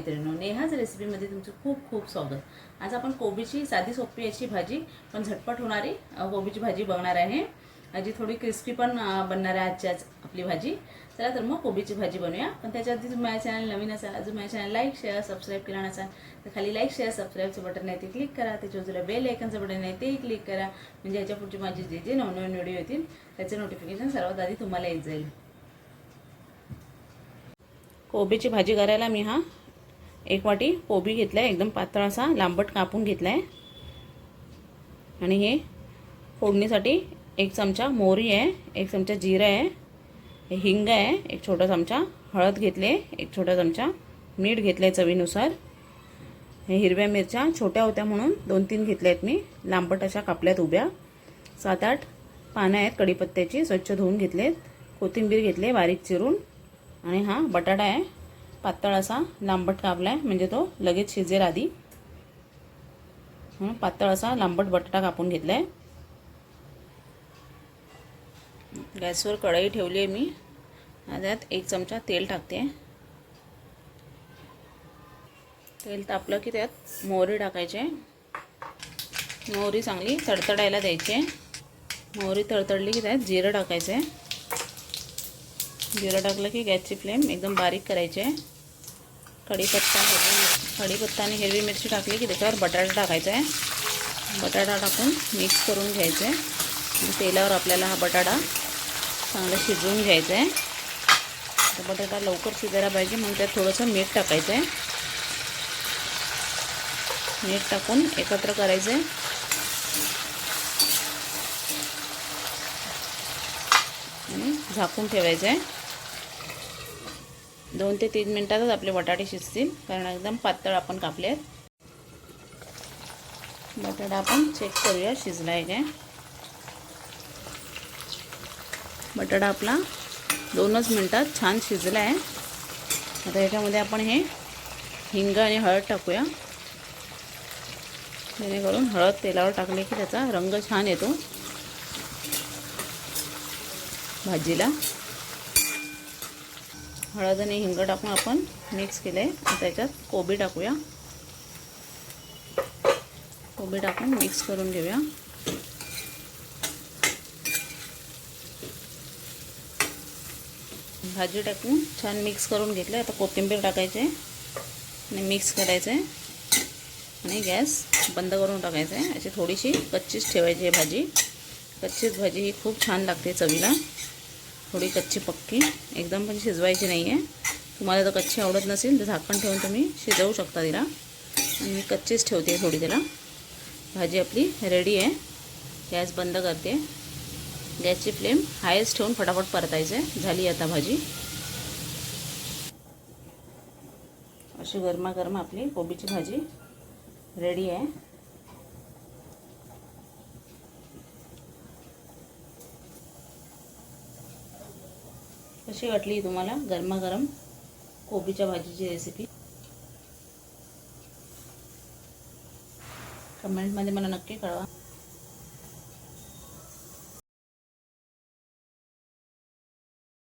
चॅनलमध्ये तुमचं खूप खूप स्वागत. आज आपण कोबीची साधी सोपी अशी भाजी पण झटपट होणारी कोबीची भाजी बघणार आहे. जी थोडी क्रिस्पी पण बनणार आहे आजची आज आपली भाजी. चला तर मग कोबीची भाजी बनवूया पण त्याच्या आधी माझ्या चॅनल नवीन असाल अजून माझ्या चॅनल लाईक शेअर सबस्क्राईब केला नसाल तर खाली लाईक शेअर सबस्क्राईबचं बटन आहे ते क्लिक करा. त्याच्या बाजूला बेल आयकनचं बटन आहे तेही क्लिक करा. म्हणजे याच्या पुढची माझी जे जे नवनवीन व्हिडिओ येतील त्याचं नोटिफिकेशन सर्वात आधी तुम्हाला येत जाईल. कोबीची भाजी करायला मी हा एक वाटी कोबी घेतला आहे एकदम पातळ असा लांबट कापून घेतला आहे आणि हे फोडणीसाठी एक चमचा मोहरी आहे एक चमचा जिरं आहे हिंग आहे एक छोटा चमचा हळद घेतले एक छोटा चमचा मीठ घेतलं आहे चवीनुसार. हे हिरव्या मिरच्या छोट्या होत्या म्हणून दोन तीन घेतल्या आहेत मी लांबट अशा कापल्यात उभ्या. सात आठ पानं आहेत कढीपत्त्याची स्वच्छ धुवून घेतलेत. कोथिंबीर घेतली बारीक चिरून. आणि हा बटाटा आहे पातळ असा लांबट कापला आहे म्हणजे तो लगेच शिजेल आधी. म्हणून पातळ असा लांबट बटाटा कापून घेतला आहे गॅसवर कढई ठेवली आहे मी. त्यात एक चमचा तेल टाकते. तेल तापलं की त्यात मोहरी टाकायचे. मोहरी चांगली तडतडायला द्यायची. मोहरी तडतडली की त्यात जिरं टाकायचं. आहे जिरं टाकलं की गॅसची फ्लेम एकदम बारीक करायची आहे. कढीपत्ता हिरवी कढीपत्ता आणि हिरवी मिरची टाकली की त्याच्यावर बटाटा टाकायचा आहे. बटाटा टाकून मिक्स करून घ्यायचं आहे. तेलावर आपल्याला हा बटाटा चांगला शिजवून घ्यायचा आहे. तर बटाटा लवकर शिजायला पाहिजे म्हणून त्यात थोडंसं मीठ टाकायचं आहे. मीठ टाकून एकत्र करायचं आहे. आणि झाकून ठेवायचं आहे. दोन ते तीन मिनटातच आपले बटाटे शिजतील. कारण एकदम पातळ आपण कापले आहेत. बटाटा आपण चेक करूया शिजला आहे काय? बटाटा आपला दोनच मिनटात छान शिजला आहे आता याच्यामध्ये आपण हे हिंग आणि हळद टाकूया. जेणेकरून हळद तेलावर टाकले की त्याचा रंग छान येतो. भाजीला. हळद आणि हिंग टाकून आपण मिक्स केलं आहे त्याच्यात कोबी टाकूया. कोबी टाकून मिक्स करून घेऊया. भाजी टाकून छान मिक्स करून घेतलं आता कोथिंबीर टाकायचे आणि मिक्स करायचं आहे आणि गॅस बंद करून टाकायचं आहे अशी थोडीशी कच्चीच ठेवायची आहे भाजी. कच्चीच भाजी ही खूप छान लागते चवीला. थोडी कच्ची पक्की. एकदम पण शिजवायची नाही आहे तुम्हाला जर कच्ची आवडत नसेल तर झाकण ठेवून तुम्ही शिजवू शकता तिला. आणि मी कच्चीच ठेवते थोडी त्याला. भाजी आपली रेडी आहे. गॅस बंद करते. गॅसची फ्लेम हायच ठेवून फटाफट परतायचं. आहे झाली आता भाजी. अशी गरमागरम आपली कोबीची भाजी रेडी आहे. कशी वाटली तुम्हाला गरमागरम कोबीच्या भाजीची रेसिपी कमेंटमध्ये मला नक्की कळवा.